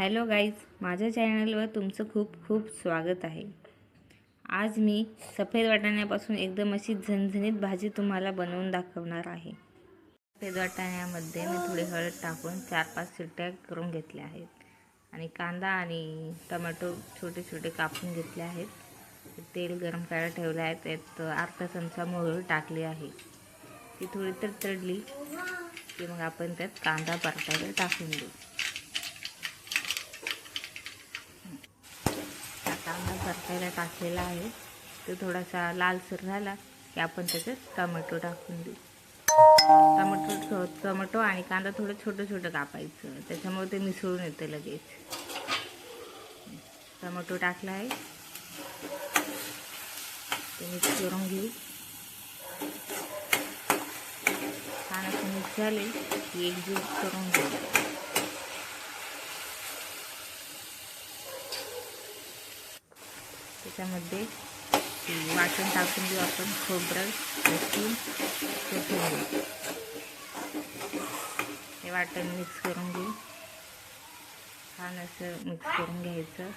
Hello guys माझ्या चॅनलवर तुमचं खूप खूप स्वागत आहे. आज मी सफेद वाटाण्यापासून एकदम अशी झणझणीत भाजी तुम्हाला बनवून दाखवणार आहे. सफेद वाटाण्यामध्ये मी थोडी हळद टाकून चार पाच शिट्ट्या करून घेतल्या आहेत. आणि कांदा आणि टमॅटो छोटे छोटे कापून घेतले आहेत. तेल गरम करायला ठेवले आहे. त्यात अर्धा चमचा मोहरी टाकली आहे. ती थोडी तर तडली की मग आपण त्यात कांदा परतायला टाकून देऊ हा कांदा परतायला टाकलेला आहे. तो थोडासा लालसर झाला की आपण त्याच्यात टमॅटो टाकून देऊ. टोमॅटो टमॅटो आणि कांदा थोडं छोटं छोटं कापायचं. त्याच्यामुळे ते मिसळून येतं लगेच. टमॅटो टाकला आहे. ते मिक्स करून घेऊ. छान असं मिक्स झाले की एकजीव करून घेऊ. त्याच्यामध्ये वाटण टाकून देऊ आपण खोबरं लसूण कोथिंबीर हे वाटण मिक्स करून घेऊ. छान असं मिक्स करून घ्यायचं.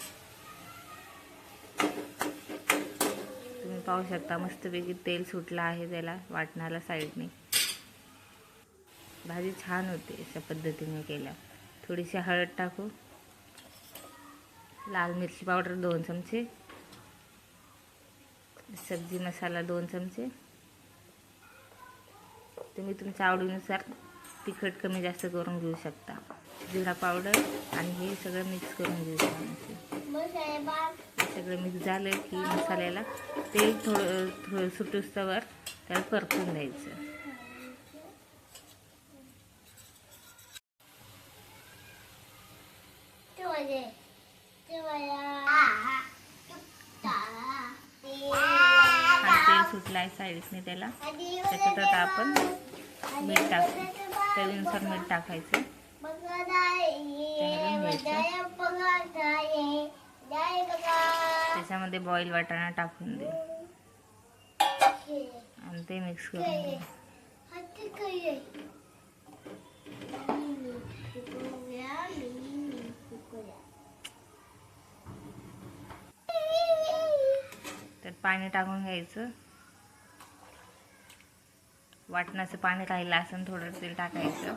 तुम्ही पाहू शकता मस्तपैकी तेल सुटलं आहे त्याला वाटणाला साईडने. भाजी छान होते अशा पद्धतीने केल्या. थोडीशी हळद टाकू. लाल मिरची पावडर दोन चमचे. सब्जी मसाला दोन चमचे. तुम्ही तुमच्या आवडीनुसार तिखट कमी जास्त करून घेऊ शकता. जिरा पावडर आणि हे सगळं मिक्स करून घेऊ शकता सगळं मिक्स झालं की मसाल्याला तेल थोडं थोडं सुटुस्तवर त्याला परतून द्यायचं. हा सुटला आहे साईडने त्याला. त्याच्यात आता आपण मीठ टाकू. चवीनुसार मीठ टाकायचं. त्याच्यामध्ये बॉईल वाटाणा टाकून दे. आणि ते मिक्स करून तर पाणी टाकून घ्यायचं. वाटणाचं पाणी राहिलं असं थोडं तेल टाकायचं.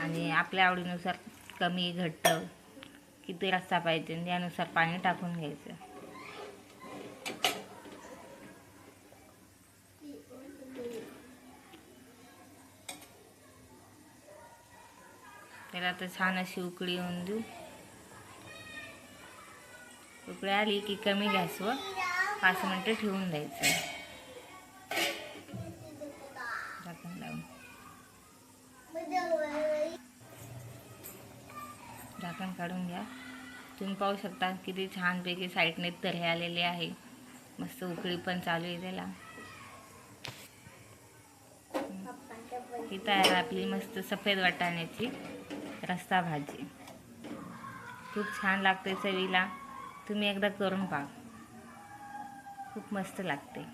आणि आपल्या आवडीनुसार कमी घट्ट किती रस्सा पाहिजे यानुसार पाणी टाकून घ्यायचं. त्याला आता छान अशी उकळी येऊन देऊ. उकळी आली की कमी गॅसवर पाच मिनटं ठेवून द्यायचं. झाकण काढून घ्या. तुम्ही पाहू शकता किती छानपैकी साईडने तरे आलेले आहे. मस्त उकळी पण चालू आहे त्याला. ही तयार आपली मस्त सफेद वाटाण्याची रस्ता भाजी. खूप छान लागते चवीला. तुम्ही एकदा करून पहा. खूप मस्त लागते.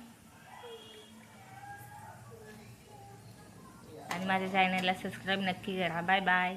आणि माझ्या चॅनलला सबस्क्राईब नक्की करा. Bye bye